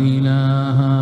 إله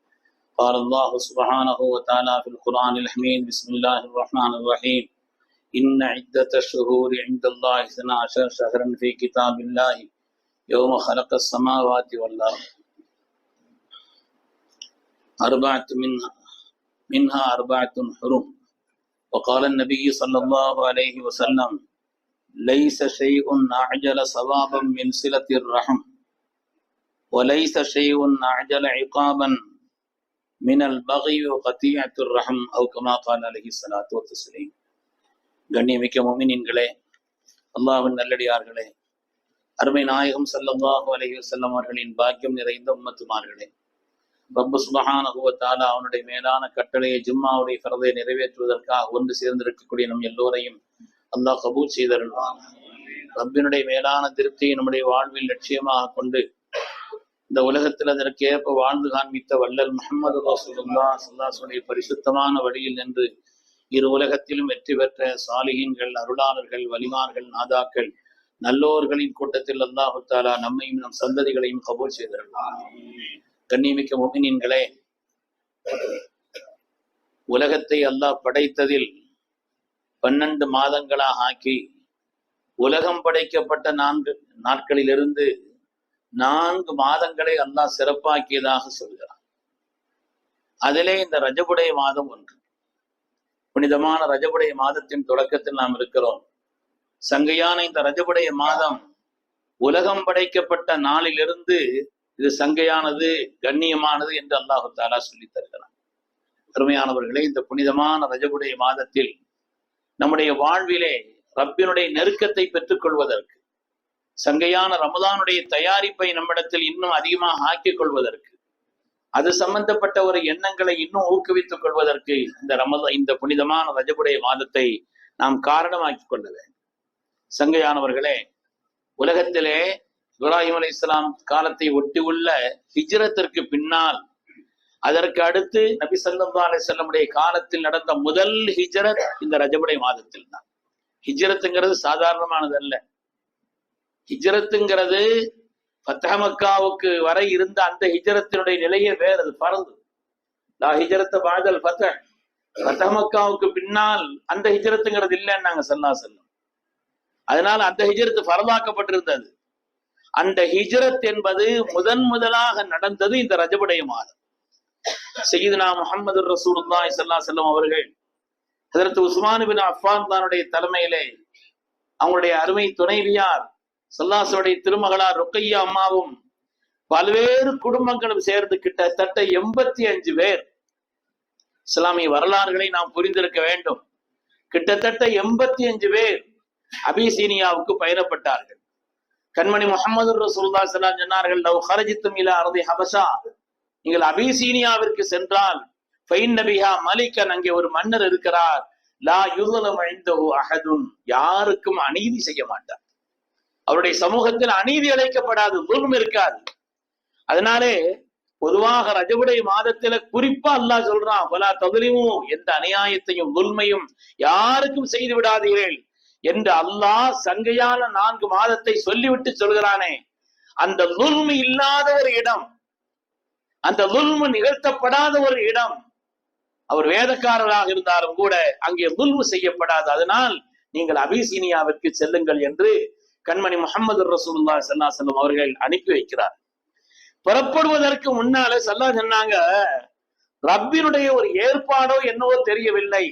قال الله سبحانه وتعالى في القرآن الحميد بسم الله الرحمن الرحيم. إن عدة الشهور عند الله اثنا عشر شهرا في كتاب الله. يوم خلق السماوات والأرض. أربعة منها منها أربعة حرم. وقال النبي صلى الله عليه وسلم ليس شيء أعجل صوابا من صلة الرحم. وليس شيء أعجل عقابا மினல் பகையோ கத்தியாத்துர் ரஹம் அவுக்கமா கான் அலஹி சலாத்து வசலீம் கண்ணியமிக்க மொமினின்களே அல்லாவின் நல்லடியார்களே அருமை நாயகம் சல்லல்லாஹு அலஹி வல்லம் அவர்களின் பாக்கியம் நிறைந்த உம்மத்துமார்களே ரப்பு சுபஹானகுவத்தால அவனுடைய மேலான கட்டளையை ஜும்மாவுடைய பரதை நிறைவேற்றுவதற்காக ஒன்று சேர்ந்திருக்கக்கூடிய நம் எல்லோரையும் அல்லாஹ் கபூல் செய்தருள்வான். ரப்பினுடைய மேலான திருப்தியை நம்முடைய வாழ்வில் லட்சியமாக கொண்டு இந்த உலகத்தில் அதற்கேற்ப வாழ்ந்து காண்பித்த வள்ளல் முகமது ரசூலுல்லா சல்லாசுடைய பரிசுத்தமான வழியில் நின்று இரு உலகத்திலும் வெற்றி பெற்ற சாலிகின்கள் அருளாளர்கள் வலிமார்கள் நாதாக்கள் நல்லோர்களின் கூட்டத்தில் அல்லாஹு தாலா நம்மையும் நம் சந்ததிகளையும் கபூல் செய்திருந்தார் கண்ணிமிக்க முகினின்களே உலகத்தை அல்லாஹ் படைத்ததில் பன்னெண்டு மாதங்களாக ஆக்கி உலகம் படைக்கப்பட்ட நான்கு நாட்களிலிருந்து நான்கு மாதங்களை அல்லாஹ் சிறப்பாக்கியதாக சொல்கிறான். அதிலே இந்த ரஜபுடைய மாதம் ஒன்று. புனிதமான ரஜபுடைய மாதத்தின் தொடக்கத்தில் நாம் இருக்கிறோம். சங்கையான இந்த ரஜபுடைய மாதம் உலகம் படைக்கப்பட்ட நாளிலிருந்து இது சங்கையானது கண்ணியமானது என்று அல்லாஹு தாலா சொல்லி தருகிறான். அருமையானவர்களே இந்த புனிதமான ரஜபுடைய மாதத்தில் நம்முடைய வாழ்விலே ரப்பினுடைய நெருக்கத்தை பெற்றுக்கொள்வதற்கு சங்கையான ரமதானுடைய தயாரிப்பை நம்மிடத்தில் இன்னும் அதிகமாக ஆக்கிக் கொள்வதற்கு அது சம்பந்தப்பட்ட ஒரு எண்ணங்களை இன்னும் ஊக்குவித்துக் கொள்வதற்கு இந்த ரமத இந்த புனிதமான ரஜபுடைய மாதத்தை நாம் காரணமாக்கி கொள்ள வேண்டும். சங்கையானவர்களே உலகத்திலே இப்ராஹிம் அலி இஸ்லாம் காலத்தை ஒட்டியுள்ள ஹிஜ்ரத்திற்கு பின்னால் அதற்கு அடுத்து நபி சல்லா அலி செல்லமுடைய காலத்தில் நடந்த முதல் ஹிஜ்ரத் இந்த ரஜபுடைய மாதத்தில் தான் ஹிஜ்ரத்துங்கிறது சாதாரணமானது அல்ல ஹிஜரத்துங்கிறது ஃபத்தஹமக்காவுக்கு வரை இருந்த அந்த ஹிஜரத்தினுடைய நிலையே வேறது பறந்து லா ஹிஜரத்த பாதல் பத்த ஃபத்தஹமக்காவுக்கு பின்னால் அந்த ஹிஜரத்துங்கிறது இல்லைன்னு நாங்க சொல்லா செல்லும் அதனால அந்த ஹிஜரத்து பரவாக்கப்பட்டிருந்தது அந்த ஹிஜரத் என்பது முதன் முதலாக நடந்தது இந்த ரஜபுடைய மாதம். செய்யுதுனா முகமது ரசூல்லாய் சல்லா செல்லம் அவர்கள் ஹஜரத் உஸ்மான் பின் அஃபான் தானுடைய தலைமையிலே அவங்களுடைய அருமை துணைவியார் சல்லாசுடைய திருமகளார் ருக்கையா அம்மாவும் பல்வேறு குடும்பங்களும் சேர்ந்து கிட்டத்தட்ட எண்பத்தி அஞ்சு பேர் இஸ்லாமிய வரலாறுகளை நாம் புரிந்திருக்க வேண்டும். கிட்டத்தட்ட எண்பத்தி அஞ்சு பேர் அபிசீனியாவுக்கு பயணப்பட்டார்கள். கண்மணி முகமது ரசூல்லா சலாம் சொன்னார்கள் லவ் ஹரஜித்தும் இலா அறுதி நீங்கள் அபிசீனியாவிற்கு சென்றால் ஃபைன் நபிஹா மலிக்கன் அங்கே ஒரு மன்னர் இருக்கிறார். லா யுதலம் அழிந்தோ அகதும் யாருக்கும் அநீதி செய்ய மாட்டார். அவருடைய சமூகத்தில் அநீதி அழைக்கப்படாது துல்ம் இருக்காது. அதனாலே பொதுவாக ரஜபுடைய மாதத்துல குறிப்பா அல்லாஹ் சொல்றான் பலா தகுலிமும் எந்த அநியாயத்தையும் துல்மையும் யாருக்கும் செய்து விடாதீர்கள் என்று அல்லாஹ் சங்கையான நான்கு மாதத்தை சொல்லிவிட்டு சொல்கிறானே. அந்த துல்மு இல்லாத ஒரு இடம் அந்த துல்மு நிகழ்த்தப்படாத ஒரு இடம் அவர் வேதக்காரராக இருந்தாலும் கூட அங்கே துல்மு செய்யப்படாது. அதனால் நீங்கள் அபிசீனியாவிற்கு செல்லுங்கள் என்று கண்மணி முகமது ரசூல்லா சல்லா செல்லம் அவர்கள் அனுப்பி வைக்கிறார். புறப்படுவதற்கு முன்னால சல்லா சொன்னாங்க ரப்பினுடைய ஒரு ஏற்பாடோ என்னவோ தெரியவில்லை.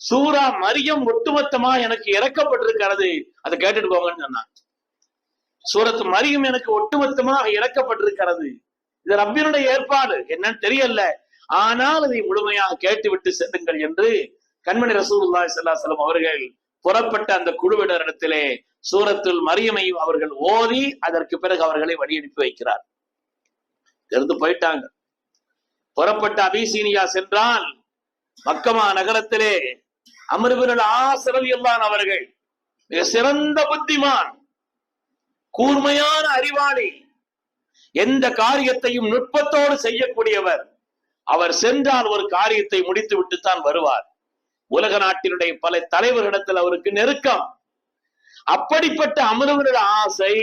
சூரா மரியம் ஒட்டுமொத்தமா எனக்கு இறக்கப்பட்டிருக்கிறது. அதை கேட்டுட்டு போங்கன்னு சொன்னாங்க. சூரத்து மரியம் எனக்கு ஒட்டுமொத்தமாக இறக்கப்பட்டிருக்கிறது. இது ரப்பினுடைய ஏற்பாடு. என்னன்னு தெரியல. ஆனால் அதை முழுமையாக கேட்டுவிட்டு செல்லுங்கள் என்று கண்மணி ரசூல்லா ஸல்லல்லாஹு அலைஹி அவர்கள் புறப்பட்ட அந்த குழுவினரிடத்திலே சூரத்தில் மரியமையும் அவர்கள் ஓதி அதற்கு பிறகு அவர்களை வழி அனுப்பி வைக்கிறார். இருந்து போயிட்டாங்க. புறப்பட்ட அபிசீனியா சென்றால் மக்கமா நகரத்திலே அமர்விரல் ஆசிரவியல்லான் அவர்கள் மிக சிறந்த புத்திமான் கூர்மையான அறிவாளி எந்த காரியத்தையும் நுட்பத்தோடு செய்யக்கூடியவர். அவர் சென்றால் ஒரு காரியத்தை முடித்து விட்டுத்தான் வருவார். உலக நாட்டினுடைய பல தலைவர்களிடத்தில் அவருக்கு நெருக்கம். அப்படிப்பட்ட அமருவருடைய ஆசை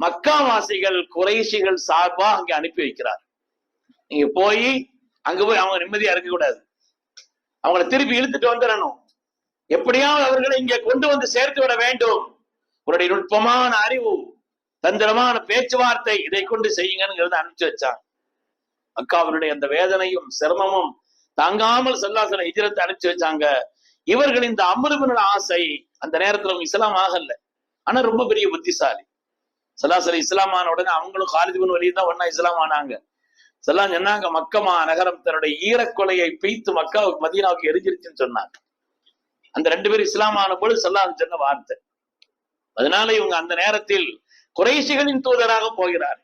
மக்காவாசிகள் குறைசிகள் சார்பா அங்கே அனுப்பி வைக்கிறார். நீங்க போய் அங்க போய் அவங்க நிம்மதியா இருக்க கூடாது. அவங்கள திருப்பி இழுத்துட்டு வந்துடணும். எப்படியாவது அவர்களை இங்க கொண்டு வந்து சேர்த்து விட வேண்டும். உங்களுடைய நுட்பமான அறிவு தந்திரமான பேச்சுவார்த்தை இதை கொண்டு செய்யுங்கிறது அனுப்பிச்சு வச்சாங்க. அக்காவினுடைய அந்த வேதனையும் சிரமமும் தாங்காமல் செல்லாசன இஜரத்தை அனுப்பிச்சு வச்சாங்க. இவர்கள் இந்த அமிர்தனோட ஆசை அந்த நேரத்துல அவங்க இஸ்லாம் ஆகல. ஆனா ரொம்ப பெரிய புத்திசாலி. சலாசல இஸ்லாம் ஆன உடனே அவங்களும் காலிதிபன் வழியை தான் ஒன்னா இஸ்லாம் ஆனாங்க. செல்லாம் சொன்னாங்க மக்கமா நகரம் தன்னுடைய ஈரக்கொலையை பீத்து மக்காவுக்கு மதீனாவுக்கு எரிஞ்சிருச்சுன்னு சொன்னாங்க. அந்த ரெண்டு பேரும் இஸ்லாம் ஆன போது செல்லாம் சொன்ன வார்த்தை. அதனால இவங்க அந்த நேரத்தில் குறைசிகளின் தூதராக போகிறார்.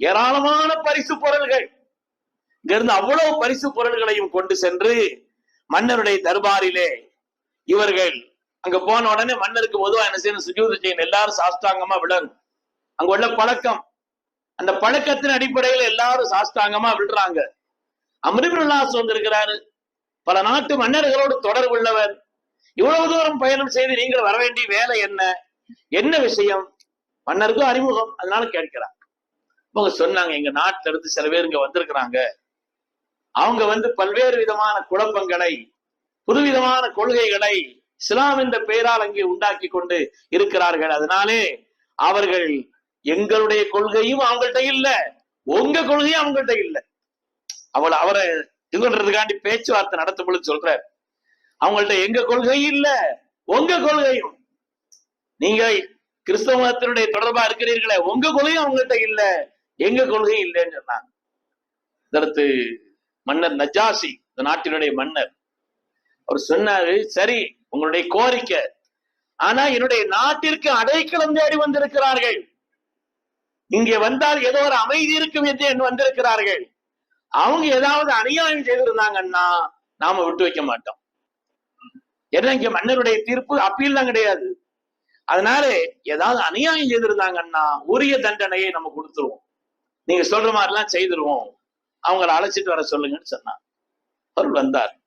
ஏராளமான பரிசு பொருள்கள். இங்கிருந்து அவ்வளவு பரிசு பொருள்களையும் கொண்டு சென்று மன்னருடைய தர்பாரிலே இவர்கள் அங்க போன உடனே மன்னருக்கு பொதுவா என்ன செய்யணும் சுஜூத செய்யணும். எல்லாரும் சாஸ்தாங்கமா விழணும் அங்க உள்ள பழக்கம். அந்த பழக்கத்தின் அடிப்படையில் எல்லாரும் சாஸ்தாங்கமா விழுறாங்க அமிர்தல்லாஸ் வந்திருக்கிறாரு பல நாட்டு மன்னர்களோடு தொடர்பு உள்ளவர் இவ்வளவு தூரம் பயணம் செய்து நீங்கள் வர வேண்டிய வேலை என்ன? என்ன விஷயம்? மன்னருக்கும் அறிமுகம். அதனால கேட்கிறார். அவங்க சொன்னாங்க எங்க நாட்டுல இருந்து சில பேர் இங்க வந்திருக்கிறாங்க. அவங்க வந்து பல்வேறு விதமான குழப்பங்களை புதுவிதமான கொள்கைகளை இஸ்லாம் என்ற பெயரால் அங்கே உண்டாக்கி கொண்டு இருக்கிறார்கள். அதனாலே அவர்கள் எங்களுடைய கொள்கையும் அவங்கள்ட்ட இல்ல. உங்க கொள்கையும் அவங்கள்ட்ட இல்ல. அவளை அவரை இது பண்றதுக்காண்டி பேச்சுவார்த்தை நடத்தும் பொழுது சொல்றார். அவங்கள்ட்ட எங்க கொள்கையும் இல்ல உங்க கொள்கையும். நீங்க கிறிஸ்தவ மதத்தினுடைய தொடர்பா இருக்கிறீர்களே உங்க கொள்கையும் அவங்கள்ட்ட இல்ல எங்க கொள்கையும் இல்லைன்னு சொன்னாங்க. இதற்கு மன்னர் நஜாசி இந்த நாட்டினுடைய மன்னர். அவர் சொன்னாரு சரி உங்களுடைய கோரிக்கை. ஆனா என்னுடைய நாட்டிற்கு அடைக்கலம் தேடி வந்திருக்கிறார்கள். இங்கே வந்தால் ஏதோ ஒரு அமைதி இருக்கும் என்று எண்ணி வந்திருக்கிறார்கள். அவங்க ஏதாவது அநியாயம் செய்திருந்தாங்கன்னா நாம விட்டு வைக்க மாட்டோம். ஏன்னா இங்க மன்னருடைய தீர்ப்பு அப்பீல் தான் கிடையாது. அதனால ஏதாவது அநியாயம் செய்திருந்தாங்கன்னா உரிய தண்டனையை நம்ம கொடுத்துருவோம். நீங்க சொல்ற மாதிரிலாம் செய்திருவோம். அவங்கள அழைச்சிட்டு வர சொல்லுங்கன்னு சொன்னான். அவர் வந்தார்.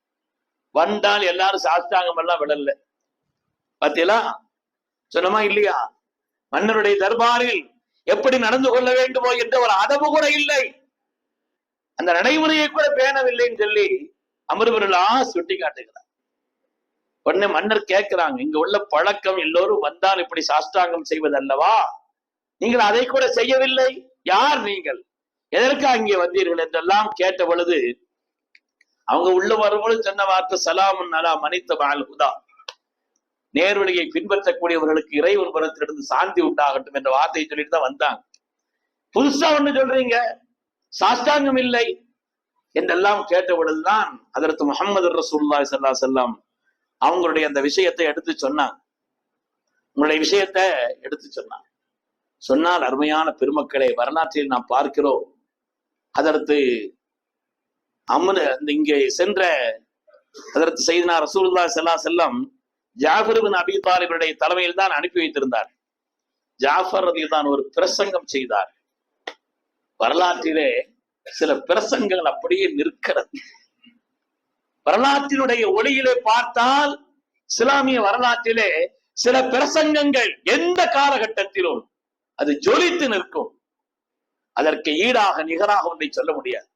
வந்தால் எல்லாரும் சாஸ்தாங்கம் எல்லாம் விடல. பாத்தீங்களா? சொன்னமா இல்லையா? மன்னருடைய தர்பாரில் எப்படி நடந்து கொள்ள வேண்டுமோ என்ற ஒரு அதவு கூட இல்லை. அந்த நடைமுறையை கூட பேணவில்லைன்னு சொல்லி அமர்வர்களா சுட்டி காட்டுகிறார் உடனே மன்னர் கேட்கிறாங்க இங்க உள்ள பழக்கம் எல்லோரும் வந்தால் இப்படி சாஸ்தாங்கம் செய்வதல்லவா? நீங்கள் அதை கூட செய்யவில்லை. யார் நீங்கள்? எதற்கு அங்கே வந்தீர்கள் என்றெல்லாம் கேட்ட பொழுது அவங்க உள்ள வரும்பொழுது சொன்ன வார்த்தை சலாமுன் அலா மனித மகள் ஹுதா. நேர்வழியை பின்பற்றக்கூடியவர்களுக்கு இறைவன் புறத்திலிருந்து சாந்தி உண்டாகட்டும் என்ற வார்த்தையை சொல்லிட்டு தான் வந்தாங்க. புதுசா ஒண்ணு சொல்றீங்க? சாஸ்தாங்கம் இல்லை என்றெல்லாம் கேட்ட பொழுதுதான் அதற்கு முகமது ரசூல்லா சல்லா செல்லாம் அவங்களுடைய அந்த விஷயத்தை எடுத்து சொன்னாங்க. உங்களுடைய விஷயத்தை எடுத்து சொன்னாங்க. சொன்னால் அருமையான பெருமக்களை வரலாற்றில் நாம் பார்க்கிறோம். அதற்கு அம்மன் அந்த இங்கே சென்ற அதற்கு செய்தினா ரசூல்லா செல்லா செல்லம் ஜாஃபர் பின் அபி தாலிபுடைய தலைமையில் தான் அனுப்பி வைத்திருந்தார். ஜாஃபர் ரதி தான் ஒரு பிரசங்கம் செய்தார். வரலாற்றிலே சில பிரசங்கங்கள் அப்படியே நிற்கிறது. வரலாற்றினுடைய ஒளியிலே பார்த்தால் இஸ்லாமிய வரலாற்றிலே சில பிரசங்கங்கள் எந்த காலகட்டத்திலும் அது ஜொலித்து நிற்கும். அதற்கு ஈடாக நிகராக ஒன்றை சொல்ல முடியாது.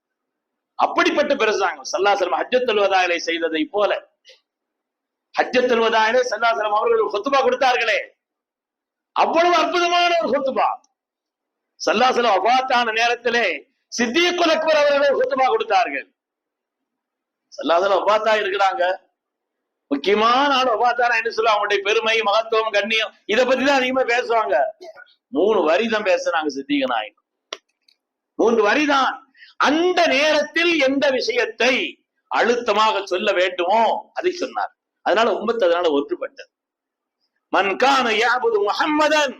அப்படிப்பட்ட பிரசங்கம் சல்லாசலம் ஹஜ்ஜத்தல்வதாயிலை செய்ததை போல. ஹஜ்ஜத்தல்வதாயிலே சல்லாசலம் அவர்கள் கொத்துபா கொடுத்தார்களே. அவ்வளவு அற்புதமான ஒரு சொத்துபா சல்லாசலம் அபாத்தான நேரத்திலே சித்தியக்குல் அக்பர் அவர்கள் கொத்துபா கொடுத்தார்கள். சல்லாசலம் அபாத்தா இருக்கிறாங்க. முக்கியமான ஆள் அபாத்தாரா என்ன சொல்லுவாங்க? அவங்களுடைய பெருமை மகத்துவம் கண்ணியம் இதை பத்தி தான் அதிகமா பேசுவாங்க. மூணு வரி தான் பேசுறாங்க சித்திக நாயகம் மூன்று வரிதான். அந்த நேரத்தில் எந்த விஷயத்தை அழுத்தமாக சொல்ல வேண்டுமோ அதை சொன்னார். அதனால உம்மத்து அதனால ஒன்றுபட்டது. மன்கான யாபுது முகம்மதன்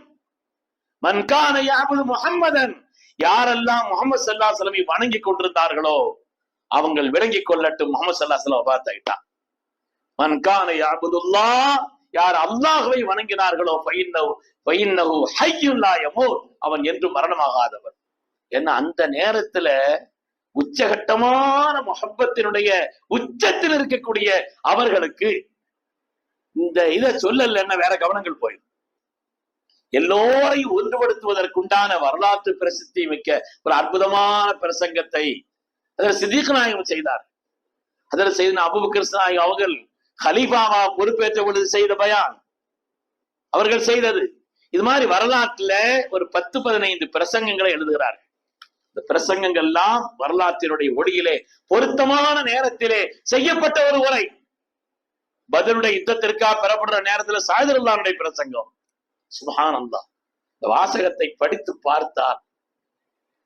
மன்கான யாபுது முகம்மதன் யாரெல்லாம் முகமது சல்லா சலமை வணங்கி கொண்டிருந்தார்களோ அவங்கள் விளங்கி கொள்ளட்டும். முகமது சல்லா சலம் பார்த்தாயிட்டான். மன்கான யாபுதுல்லா யார் அல்லாஹுவை வணங்கினார்களோ பைன்னஹு பைன்னஹு ஹையுல்லா எமோ அவன் என்று மரணமாகாதவன். ஏன்னா அந்த நேரத்துல உச்சகட்டமான முகப்பத்தினுடைய உச்சத்தில் இருக்கக்கூடிய அவர்களுக்கு இந்த இதை சொல்லலன்னா வேற கவனங்கள் போயிடும். எல்லோரையும் ஒன்றுபடுத்துவதற்குண்டான வரலாற்று பிரசித்தி மிக்க ஒரு அற்புதமான பிரசங்கத்தை அதில் சித்திக் நாயகம் செய்தார். அதில் செய்த அபுபக்கர் நாயகம் அவர்கள் ஹலீஃபாவா பொறுப்பேற்ற பொழுது செய்த பயான். அவர்கள் செய்தது. இது மாதிரி வரலாற்றுல ஒரு பத்து பதினைந்து பிரசங்கங்களை எழுதுகிறார்கள். இந்த பிரசங்கங்கள்லாம் வரலாற்றினுடைய ஒளியிலே பொருத்தமான நேரத்திலே செய்யப்பட்ட ஒரு உரை. பதிலுடைய யுத்தத்திற்காக பெறப்படுற நேரத்துல சாயுதல்லானுடைய பிரசங்கம். சுபானந்தா இந்த வாசகத்தை படித்து பார்த்தால்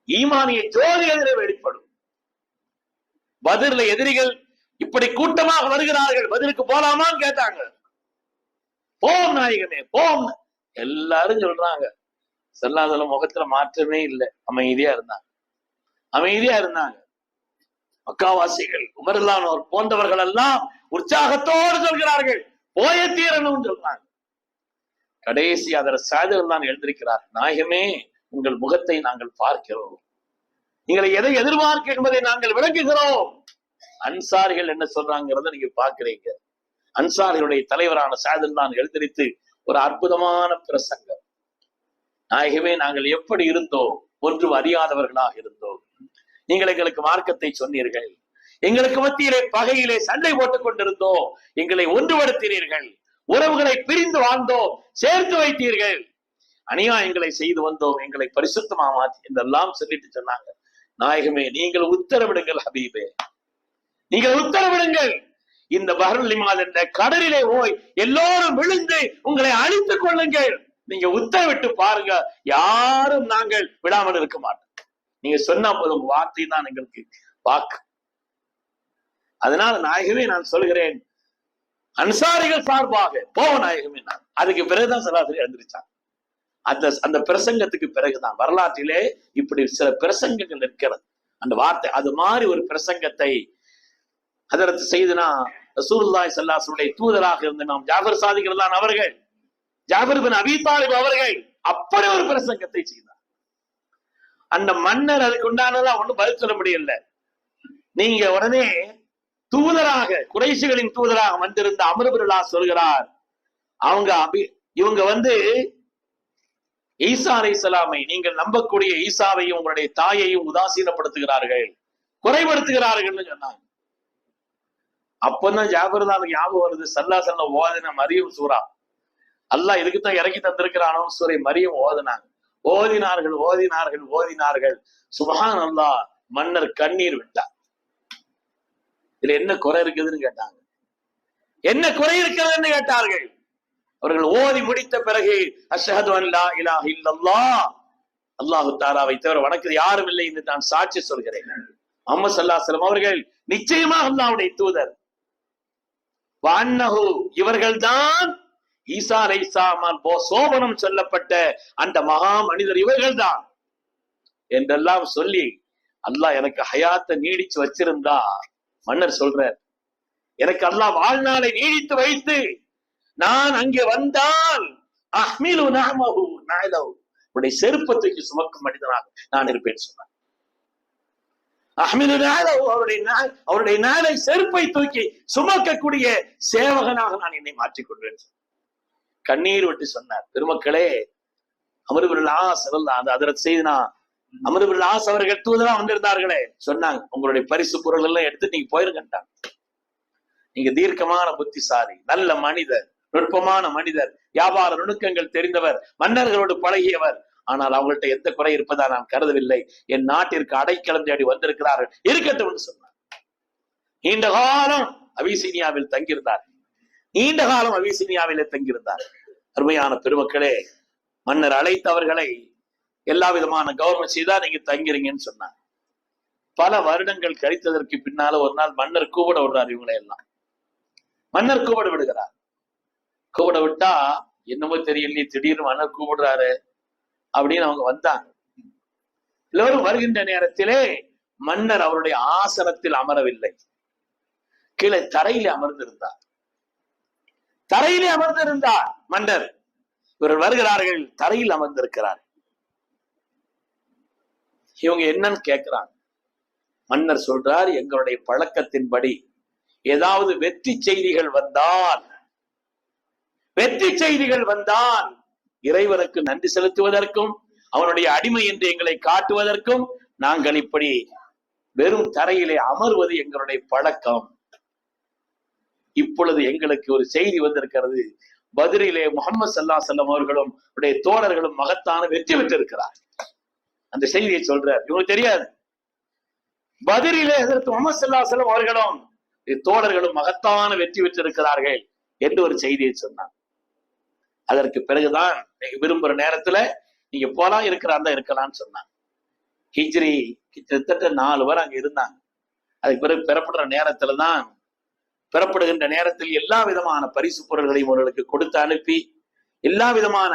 ஈமானிய ஜோதி எதிரே வெளிப்படும். பதிர்ல எதிரிகள் இப்படி கூட்டமாக வருகிறார்கள் பதிலுக்கு போலாமான்னு கேட்டாங்க. போம் நாயகமே போம். எல்லாரும் சொல்றாங்க. செல்லாதல முகத்துல மாற்றமே இல்லை. அமைதியா இருந்தாங்க. அமைதியா இருந்தாங்க. மக்காவாசிகள் உமரல்லானோர் போன்றவர்கள் எல்லாம் உற்சாகத்தோடு சொல்கிறார்கள். போய தீரணும் சொல்றாங்க. கடைசி அதர் சாதகர் தான் எழுந்திருக்கிறார். நாயகமே உங்கள் முகத்தை நாங்கள் பார்க்கிறோம். நீங்கள் எதை எதிர்பார்க்க என்பதை நாங்கள் விளக்குகிறோம். அன்சாரிகள் என்ன சொல்றாங்கிறத நீங்க பாக்குறீங்க அன்சாரிகளுடைய தலைவரான சாதல் தான் எழுந்திருத்து ஒரு அற்புதமான பிரசங்கம். நாயகமே நாங்கள் எப்படி இருந்தோம்? ஒன்றும் அறியாதவர்களாக இருந்தோம். நீங்கள் எங்களுக்கு மார்க்கத்தை சொன்னீர்கள். எங்களுக்கு மத்தியிலே பகையிலே சண்டை போட்டுக் கொண்டிருந்தோம். எங்களை ஒன்றுபடுத்தினீர்கள். உறவுகளை பிரிந்து வாழ்ந்தோம். சேர்த்து வைத்தீர்கள். அநியாயங்களை செய்து வந்தோம். எங்களை பரிசுத்தமா மாற்றி என்றெல்லாம் சொல்லிட்டு சொன்னாங்க. நாயகமே நீங்கள் உத்தரவிடுங்கள் ஹபீபே. நீங்கள் உத்தரவிடுங்கள். இந்த பஹருலிமால் என்ற கடலிலே போய் எல்லோரும் விழுந்து உங்களை அழித்துக் கொள்ளுங்கள். நீங்க உத்தரவிட்டு பாருங்க. யாரும் நாங்கள் விடாமல் இருக்க மாட்டோம். நீங்க சொன்னா போதும் உங்க வார்த்தை தான் எங்களுக்கு வாக்கு. அதனால நாயகமே நான் சொல்கிறேன் அன்சாரிகள் சார்பாக போவ நாயகமே நான். அதுக்கு பிறகுதான் சராசரி எழுந்திருச்சாங்க அந்த அந்த பிரசங்கத்துக்கு பிறகுதான். வரலாற்றிலே இப்படி சில பிரசங்கங்கள் இருக்கிறது அந்த வார்த்தை அது மாதிரி ஒரு பிரசங்கத்தை அதற்கு செய்துனா ரசூலுல்லாஹி ஸல்லல்லாஹு தூதராக இருந்த நாம் ஜாபர் சாதிகள் தான் அவர்கள். ஜாபர் பின் அபி தாலிப் அவர்கள் அப்படி ஒரு பிரசங்கத்தை செய்தார். அந்த மன்னர் அதுக்கு உண்டானதா ஒண்ணும் பதில் சொல்ல முடியல. நீங்க உடனே தூதராக குறைசிகளின் தூதராக வந்திருந்த அமருபிரலா சொல்கிறார். அவங்க அபி இவங்க வந்து ஈசா அலைஹிஸ்ஸலாமை நீங்கள் நம்பக்கூடிய ஈசாவையும் உங்களுடைய தாயையும் உதாசீனப்படுத்துகிறார்கள் குறைபடுத்துகிறார்கள் சொன்னாங்க. அப்பதான் ஜாபர்தான் ஞாபகம் வருது சல்லா சல்ல ஓதின மரியம் சூரா. அல்லாஹ் இதுக்கு தான் இறக்கி தந்திருக்கிறானோ சூரை மரியம் ஓதினாங்க. ஓதினார்கள் ஓதினார்கள் ஓதினார்கள். சுபஹான் அல்லாஹ் மன்னர் கண்ணீர் விட்டார். இதுல என்ன குறை இருக்குதுன்னு கேட்டாங்க. என்ன குறை இருக்கிறதுன்னு கேட்டார்கள். அவர்கள் ஓதி முடித்த பிறகு அஷ்ஹது அல்லா இலா இல்லல்லா அல்லாஹு தாலாவை தவிர வணக்கது யாரும் இல்லை என்று நான் சாட்சி சொல்கிறேன். முகமது சல்லாஹ் அவர்கள் நிச்சயமாக அல்லாவுடைய தூதர். வான்னஹு இவர்கள்தான் ஈசா அலைசாமான் போ சோபனம் சொல்லப்பட்ட அந்த மகா மனிதர் இவர்கள்தான் என்றெல்லாம் சொல்லி அல்லாஹ் எனக்கு ஹயாத்தை நீடிச்சு வச்சிருந்தா மன்னர் சொல்றார் எனக்கு அல்லாஹ் வாழ்நாளை நீடித்து வைத்து நான் அங்கே வந்தால் அஹ்மிலு நாமஹு நாயலஹு உடைய செருப்பத்துக்கு சுமக்கும் மனிதனாக நான் இருப்பேன் சொன்னார். அஹ்மிலு நாயலவு அவருடைய அவருடைய நாளை செருப்பை தூக்கி சுமக்கக்கூடிய சேவகனாக நான் என்னை மாற்றிக்கொண்டேன் கண்ணீர் விட்டு சொன்னார். பெருமக்களே அமருபில்லா செல்லா அந்த அதற்கு செய்தினா அமிர்பில் அவர்கள் தூதரா வந்திருந்தார்களே. சொன்னாங்க உங்களுடைய பரிசு பொருள் எல்லாம் எடுத்து நீங்க போயிருங்கட்டாங்க நீங்க தீர்க்கமான புத்திசாலி நல்ல மனிதர் நுட்பமான மனிதர் வியாபார நுணுக்கங்கள் தெரிந்தவர் மன்னர்களோடு பழகியவர். ஆனால் அவங்கள்ட்ட எந்த குறை இருப்பதா நான் கருதவில்லை. என் நாட்டிற்கு அடைக்கலம் தேடி வந்திருக்கிறார்கள். இருக்கட்டும் சொன்னார். நீண்ட காலம் அபிசீனியாவில் தங்கியிருந்தார். நீண்ட காலம் அபிசீனியாவிலே தங்கியிருந்தார். அருமையான பெருமக்களே மன்னர் அழைத்தவர்களை எல்லா விதமான கவர்மெண்ட் செய்தா நீங்க தங்கிறீங்கன்னு சொன்னாங்க பல வருடங்கள் கழித்ததற்கு பின்னால ஒரு நாள் மன்னர் கூப்பிட விடுறார் இவங்களை எல்லாம் மன்னர் கூப்பிட விடுகிறார். கூப்பிட விட்டா என்னமோ தெரியலையே திடீர்னு மன்னர் கூப்பிடுறாரு அப்படின்னு அவங்க வந்தாங்க. எல்லோரும் வருகின்ற நேரத்திலே மன்னர் அவருடைய ஆசனத்தில் அமரவில்லை. கீழே தரையில அமர்ந்திருந்தார். தரையிலே அமர்ந்திருந்தார் மன்னர். இவர்கள் வருகிறார்கள் தரையில் அமர்ந்திருக்கிறார். இவங்க என்னன்னு கேட்கிறாங்க. மன்னர் சொல்றார் எங்களுடைய பழக்கத்தின்படி ஏதாவது வெற்றி செய்திகள் வந்தால் வெற்றி செய்திகள் வந்தால் இறைவனுக்கு நன்றி செலுத்துவதற்கும் அவனுடைய அடிமை என்று எங்களை காட்டுவதற்கும் நாங்கள் இப்படி வெறும் தரையிலே அமர்வது எங்களுடைய பழக்கம். இப்பொழுது எங்களுக்கு ஒரு செய்தி வந்திருக்கிறது. பதிரிலே முகமது சல்லா செல்லம் அவர்களும் உடைய தோழர்களும் மகத்தான வெற்றி பெற்றிருக்கிறார் அந்த செய்தியை சொல்றார். இவங்களுக்கு தெரியாது. பதிரிலே முகமது சல்லா செல்லம் அவர்களும் தோழர்களும் மகத்தான வெற்றி பெற்றிருக்கிறார்கள் என்று ஒரு செய்தியை சொன்னார். அதற்கு பிறகுதான் நீங்க விரும்புற நேரத்துல நீங்க போலாம் இருக்கிறாந்தா இருக்கலாம்னு சொன்னாங்க. ஹிஜ்ரி கிட்டத்தட்ட நாலு பேர் அங்க இருந்தாங்க. அதுக்கு பிறகு பெறப்படுற நேரத்துல தான் பெறப்படுகின்ற நேரத்தில் எல்லா விதமான பரிசு பொருள்களையும் அவர்களுக்கு கொடுத்து அனுப்பி எல்லா விதமான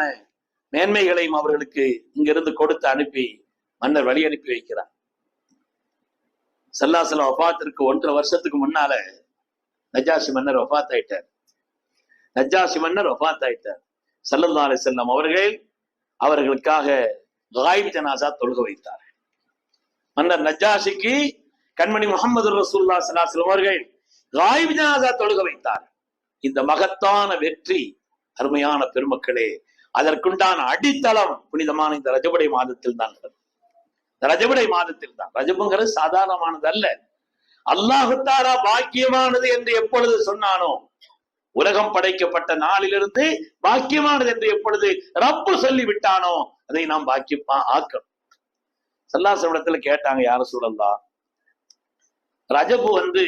மேன்மைகளையும் அவர்களுக்கு இங்கிருந்து கொடுத்து அனுப்பி மன்னர் வழி அனுப்பி வைக்கிறார். சல்லாசல வஃபாத்திற்கு ஒன்றரை வருஷத்துக்கு முன்னால நஜாசி மன்னர் வஃபாத் ஆயிட்டார் நஜாசி மன்னர் வஃபாத் ஆயிட்டார் சல்லல்லா அலி செல்லம் அவர்கள் அவர்களுக்காக காயிப் ஜனாசா தொழுக வைத்தார் மன்னர் நஜாசிக்கு கண்மணி முகமது ரசூல்லா சலாஸ்லம் அவர்கள் காயிப் ஜனாசா தொழுக வைத்தார். இந்த மகத்தான வெற்றி அருமையான பெருமக்களே அதற்குண்டான அடித்தளம் புனிதமான இந்த ரஜபடை மாதத்தில் தான் இந்த ரஜபடை மாதத்தில் தான். ரஜபுங்கிறது சாதாரணமானது அல்ல அல்லாஹுத்தாரா பாக்கியமானது என்று எப்பொழுது சொன்னானோ உலகம் படைக்கப்பட்ட நாளிலிருந்து பாக்கியமானது என்று எப்பொழுது ரப்பு சொல்லி விட்டானோ அதை நாம் பாக்கியமா ஆக்கணும். சல்லாசவிடத்துல கேட்டாங்க யார சூழல்லா ரஜபு வந்து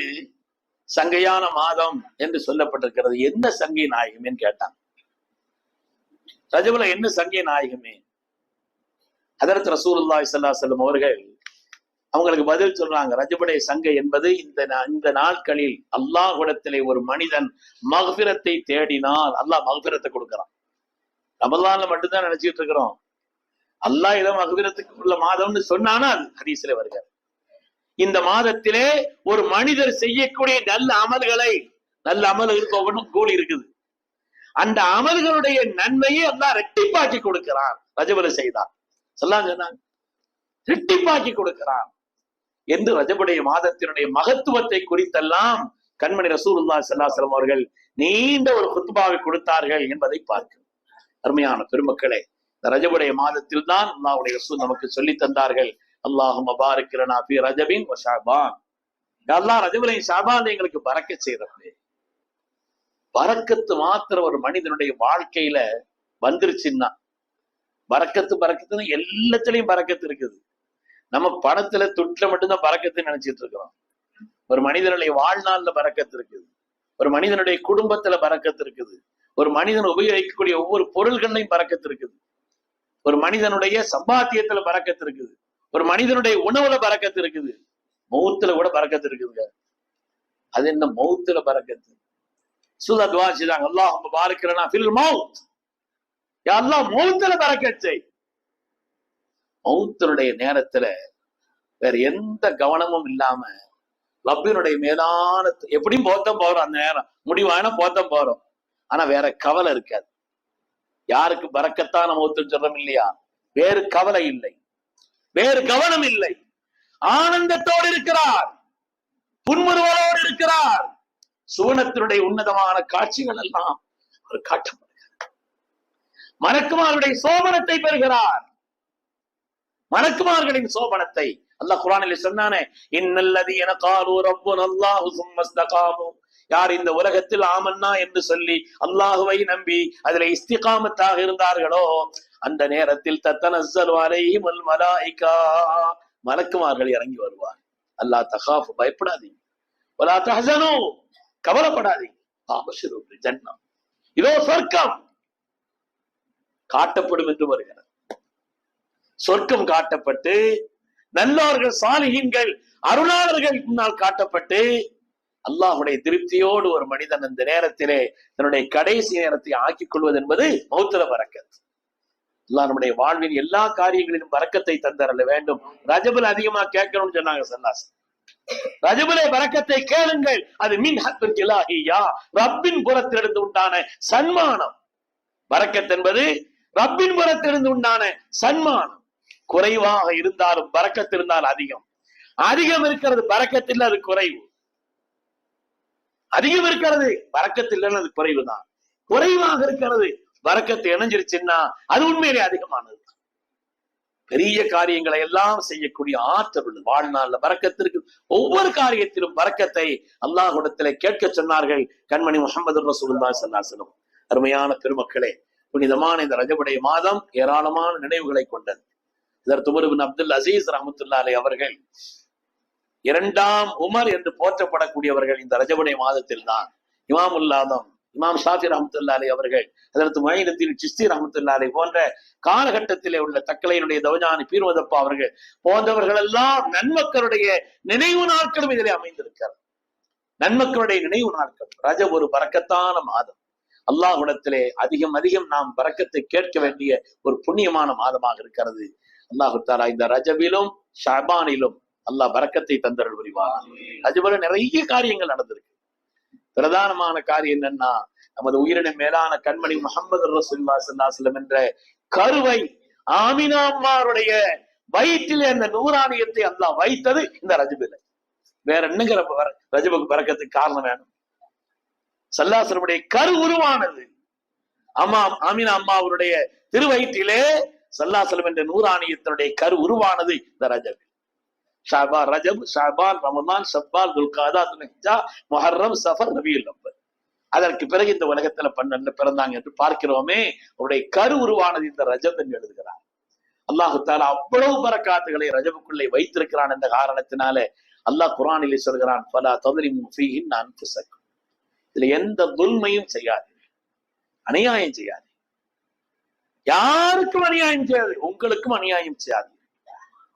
சங்கையான மாதம் என்று சொல்லப்பட்டிருக்கிறது. என்ன சங்கை நாயகமேன்னு கேட்டாங்க. ரஜபுல என்ன சங்கை நாயகமே? அதற்கு ரசூல்லாய் சல்லா செல்லும் அவர்கள் அவங்களுக்கு பதில் சொல்றாங்க. ரஜபுடைய சங்கை என்பது இந்த நா- இந்த நாட்களில் அல்லாஹுடத்திலே ஒரு மனிதன் மகபிரத்தை தேடினால் அல்லாஹ் மகபிரத்தை கொடுக்கறான். ரமலான்ல மட்டும்தான் நினைச்சிட்டு இருக்கிறோம். அல்லாஹ் ஏதோ மகபிரத்துக்கு உள்ள மாதம்னு சொன்னானால் ஹதீஸ்ல வருகிறார் இந்த மாதத்திலே ஒரு மனிதர் செய்யக்கூடிய நல்ல அமல்களை நல்ல அமல்களுக்கு ஒவ்வொன்றும் கூலி இருக்குது. அந்த அமல்களுடைய நன்மையை அல்லாஹ் ரெட்டிப்பாக்கி கொடுக்கிறான். ரஜபுல செய்தான். சொல்லாங்க சொன்னாங்க. ரெட்டிப்பாக்கி கொடுக்கிறான். என்று ரஜபுடைய மாதத்தினுடைய மகத்துவத்தை குறித்தெல்லாம் கண்மணி ரசூலுல்லாஹி ஸல்லல்லாஹு அவர்கள் நீண்ட ஒரு குத்துபாவை கொடுத்தார்கள் என்பதை பார்க்கிறோம். அருமையான பெருமக்களே இந்த ரஜபுடைய மாதத்தில் தான் அல்லாஹ்வுடைய ரசூல் நமக்கு சொல்லி தந்தார்கள். அல்லாஹும் பாரிக்கிறனா ஃபி ரஜபின் வ ரஜபுலையும் ஷாபான் எங்களுக்கு பறக்க செய்யறப்பே பறக்கத்து மாத்திரம் ஒரு மனிதனுடைய வாழ்க்கையில வந்துருச்சுன்னா பறக்கத்து பறக்கத்துன்னு எல்லாத்துலயும் பறக்கத்து இருக்குது. நம்ம பணத்துல துட்டுல மட்டும்தான் பறக்கத்துன்னு நினைச்சிட்டு இருக்கிறோம். ஒரு மனிதனுடைய வாழ்நாள்ல பறக்கத்து இருக்குது. ஒரு மனிதனுடைய குடும்பத்துல பறக்கத்து இருக்குது. ஒரு மனிதன் உபயோகிக்கக்கூடிய ஒவ்வொரு பொருள்கள்லையும் பறக்கத்து இருக்குது. ஒரு மனிதனுடைய சம்பாத்தியத்துல பறக்கத்து இருக்குது. ஒரு மனிதனுடைய உணவுல பறக்கத்து இருக்குது. மௌத்துல கூட பறக்கத்து இருக்குதுங்க. அது என்ன மௌத்துல பறக்கத்து? சுதா துவா செய்தாங்க அல்லாஹ் பாருக்கிறனா ஃபில் மவுத் யா மௌத்துல பறக்கச்சை. செய் மௌத்தனுடைய நேரத்துல வேற எந்த கவனமும் இல்லாம ரப்பினுடைய மேலான எப்படியும் போத்தம் போறோம் அந்த நேரம். முடிவான போத்தம் போறோம். ஆனா வேற கவலை இருக்காது. யாருக்கு பறக்கத்தான மௌத்துன்னு சொல்றோம் இல்லையா? வேறு கவலை இல்லை. வேறு கவனம் இல்லை. ஆனந்தத்தோடு இருக்கிறார். புன்முறுவலோடு இருக்கிறார். சுவனத்தினுடைய உன்னதமான காட்சிகள் எல்லாம் அவர் காட்டப்படுகிறார். மறக்குமாருடைய பெறுகிறார். மணக்குமார்களின் சோபனத்தை அல்லாஹ் குரானில் சொன்னானே இன்னல்லதீன காலு ரப்பு நல்லாஹு சும்மஸ்தகாமு யார் இந்த உலகத்தில் ஆமன்னா என்று சொல்லி அல்லாஹுவை நம்பி அதில் இஸ்திகாமத்தாக இருந்தார்களோ அந்த நேரத்தில் தத்தனஸ்ஸலு அலைஹிம் மலாயிகா. மலக்குமார்கள் இறங்கி வருவார். அல்லாஹ் தகாஃப் பயப்படாதீங்க. வலா தஹசனு கவலைப்படாதீங்க. அபஷரு பில் இதோ சொர்க்கம் காட்டப்படும் என்று வருகிறது. சொர்க்கம் காட்டப்பட்டு நல்லவர்கள் சாலிகின்கள் அருளாளர்கள் முன்னால் காட்டப்பட்டு அல்லாஹுடைய திருப்தியோடு ஒரு மனிதன் அந்த நேரத்திலே தன்னுடைய கடைசி நேரத்தை ஆக்கிக் கொள்வது என்பது மௌத்திர பறக்கத் அல்லாஹ் நம்முடைய வாழ்வின் எல்லா காரியங்களிலும் வரக்கத்தை தந்தரல. வேண்டும். ரஜபுல் அதிகமா கேட்கணும்னு சொன்னாங்க சல்லாஸ். ரஜபுலே பறக்கத்தை கேளுங்கள். அது மின் ஹத்துல் ரப்பின் புறத்திலிருந்து உண்டான சன்மானம். பறக்கத் என்பது ரப்பின் புறத்திலிருந்து உண்டான சன்மானம். குறைவாக இருந்தாலும் பறக்கத்து இருந்தால் அதிகம். அதிகம் இருக்கிறது பறக்கத்தில் அது குறைவு. அதிகம் இருக்கிறது பறக்கத்தில் அது குறைவுதான். குறைவாக இருக்கிறது வரக்கத்து இணைஞ்சிருச்சுன்னா அது உண்மையிலே அதிகமானது. பெரிய காரியங்களை எல்லாம் செய்யக்கூடிய ஆற்றல் உள்ளது வாழ்நாள்ல வரக்கத்திற்கு ஒவ்வொரு காரியத்திலும் வரக்கத்தை அல்லாஹ்விடத்திலே கேட்க சொன்னார்கள். கண்மணி முகமது ரசூலுல்லாஹி அருமையான பெருமக்களே புனிதமான இந்த ரஜபுடைய மாதம் ஏராளமான நினைவுகளை கொண்டது. இதற்கு உமர் அப்துல் அசீஸ் ரஹமத்துல்லாலே அவர்கள் இரண்டாம் உமர் என்று போற்றப்படக்கூடியவர்கள் இந்த ரஜபுடைய மாதத்தில் தான் இமாமுல்லாதம் இமாம் ஷாஃபி ரஹமத்துல்லாலே அவர்கள் அதற்கு மொயினத்தில் சிஸ்தி ரஹமத்துல்லாலே போன்ற காலகட்டத்திலே உள்ள தக்கலையினுடைய தவஜானி பீர்வதப்பா அவர்கள் போன்றவர்கள் எல்லாம் நன்மக்களுடைய நினைவு நாட்களும் இதிலே அமைந்திருக்கிறார் நன்மக்களுடைய நினைவு நாட்கள் ரஜ ஒரு பறக்கத்தான மாதம். அல்லாஹுடத்திலே அதிகம் அதிகம் நாம் பறக்கத்தை கேட்க வேண்டிய ஒரு புண்ணியமான மாதமாக இருக்கிறது. அல்லாஹு தாரா இந்த ரஜவிலும் ஷபானிலும் அல்லாஹ் பறக்கத்தை தந்தருள் புரிவார் ரஜபில நிறைய காரியங்கள் நடந்திருக்கு. பிரதானமான காரியம் என்னன்னா நமது உயிரின மேலான கண்மணி முகமது ரசுல்லா சல்லாஸ்லம் என்ற கருவை ஆமினாம்மாருடைய வயிற்றிலே அந்த நூறாணியத்தை அல்லாஹ் வைத்தது இந்த ரஜபில. வேற என்னங்கிற ரஜபுக்கு பறக்கத்துக்கு காரணம் வேணும். சல்லாசனுடைய கரு உருவானது. அம்மா ஆமினா அம்மாவுடைய திருவயிற்றிலே சல்லாசலம் என்ற நூறாணியத்தினுடைய கரு உருவானது இந்த ரஜபில் ஷாபான் ரஜப் ஷாபான் ரமதான் சப்பால் துல்காதா துல்ஹிஜா முஹர்ரம் சஃபர் ரபியுல் அவ்வல். அதற்கு பிறகு இந்த உலகத்துல பன்னெண்டு பிறந்தாங்க என்று பார்க்கிறோமே. அவருடைய கரு உருவானது இந்த ரஜப் என்று எழுதுகிறார். அல்லாஹு தாலா அவ்வளவு பரக்காத்துகளை ரஜபுக்குள்ளே வைத்திருக்கிறான் என்ற காரணத்தினால அல்லாஹ் குரானிலே சொல்கிறான் பலா முஃபியின் நான் அன்ஃபுஸக்கும். இதுல எந்த துல்மையும் செய்யாது. அநியாயம் செய்யாது. யாருக்கும் அநியாயம் செய்யாது உங்களுக்கும் அநியாயம் செய்யாது.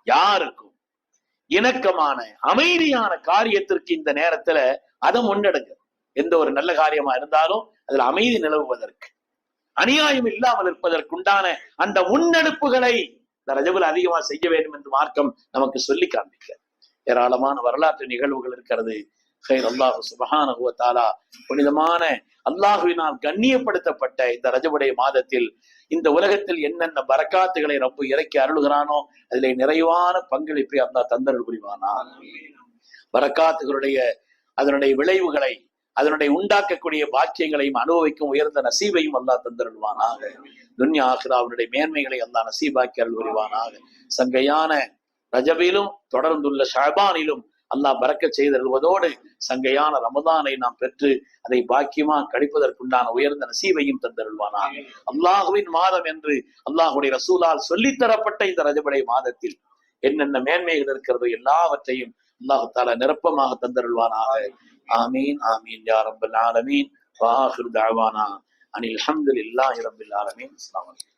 யாருக்கும். இணக்கமான அமைதியான காரியத்திற்கு இந்த நேரத்துல அதை முன்னெடுங்க எந்த ஒரு நல்ல காரியமா இருந்தாலும் அதுல அமைதி நிலவுவதற்கு. அநியாயம் இல்லாமல் இருப்பதற்குண்டான அந்த முன்னெடுப்புகளை இந்த ரஜகுல அதிகமா செய்ய வேண்டும் என்று மார்க்கம் நமக்கு சொல்லி காண்பிக்க ஏராளமான வரலாற்று நிகழ்வுகள் இருக்கிறது. ஹைர் அல்லாஹு சுபஹானஹு வ புனிதமான அல்லாஹுவினால் கண்ணியப்படுத்தப்பட்ட இந்த ரஜபுடைய மாதத்தில் இந்த உலகத்தில் என்னென்ன பரக்காத்துகளை ரப்பு இறக்கி அருளுகிறானோ அதிலே நிறைவான பங்களிப்பை அல்லாஹ் தந்தருள் புரிவானா? பரக்காத்துகளுடைய அதனுடைய விளைவுகளை அதனுடைய உண்டாக்கக்கூடிய பாக்கியங்களையும் அனுபவிக்கும் உயர்ந்த நசீபையும் அல்லா தந்தருள்வானாக. துன்யா ஆஹிராவுடைய மேன்மைகளை அல்லா நசீபாக்கி அருள் புரிவானாக. சங்கையான ரஜபிலும் தொடர்ந்துள்ள ஷபானிலும் அல்லாஹ் பறக்க செய்தருள்வதோடு சங்கையான ரமதானை நாம் பெற்று அதை பாக்கியமா கழிப்பதற்குண்டான உயர்ந்த நசீவையும் தந்தருள்வானாக. அல்லாஹுவின் மாதம் என்று அல்லாஹுடைய ரசூலால் சொல்லித் தரப்பட்ட இந்த ரஜபடை மாதத்தில் என்னென்ன மேன்மைகள் இருக்கிறதோ எல்லாவற்றையும் அல்லாஹு தாலா நிரப்பமாக தந்தருள்வானாக. ஆமீன். ஆமீன் யா ரப்பல் ஆலமீன். வாஹிர் தஅவானா. அனில் ரப்பில் ஆலமீன். அஸ்ஸலாமு அலைக்கும்.